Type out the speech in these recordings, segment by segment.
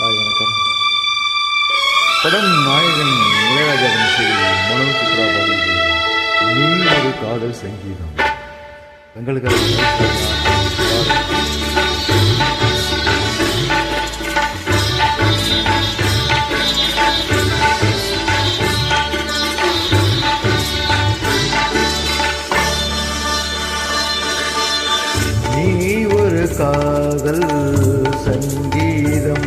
Hi வணக்கம். படம் நாயகன் இளையராஜாவின் இசை மனோ சித்ரா பாடல்கள் நீ ஒரு காதல் சங்கீதம். எங்களுக்கு காதல் சங்கீதம்.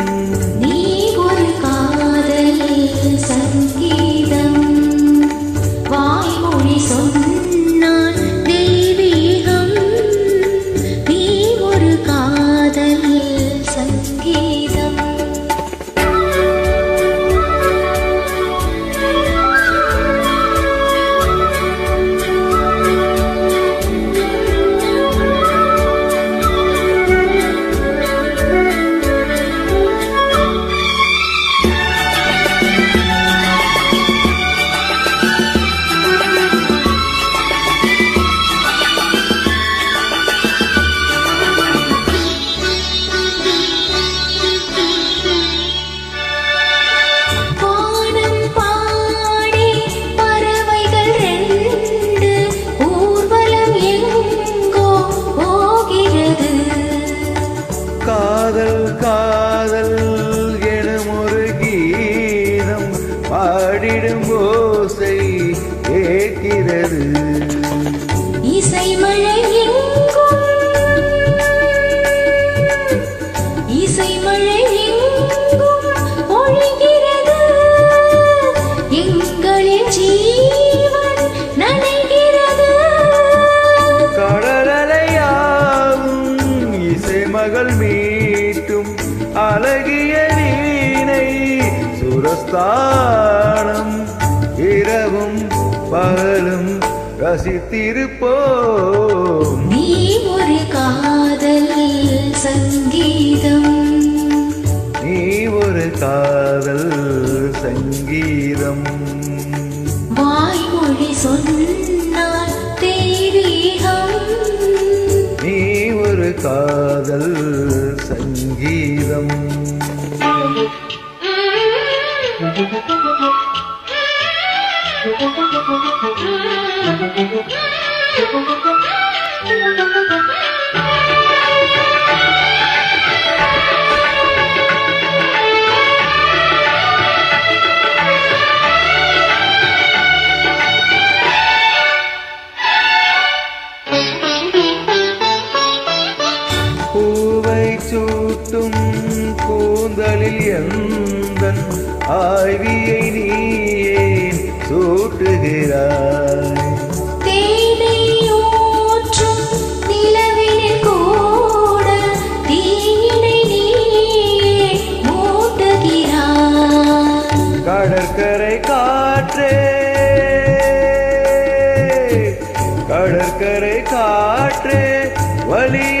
பாடிடும் ஓசை கேட்கிறது. இசை மழை இசை மழை பொழிகிறது எங்களின் ஜீவன் நனைகிறது. கடலையாவும் இசை மகள் மீட்டும் அழகிய சுரஸ்தானம் இரவும் பகலும் ரசித்திருப்போம். நீ ஒரு காதல் சங்கீதம். நீ ஒரு காதல் சங்கீதம். வாய்மொழி சொன்னால் தெய்வீகம். நீ ஒரு காதல் சங்கீதம். പൂവൈ ചൂട്ടും പൂന്തലിൽ എന്തൻ ஆய்வியை நீயே சூட்டுகிறாய். கடற்கரை காற்றே கடற்கரை காற்றே வலியை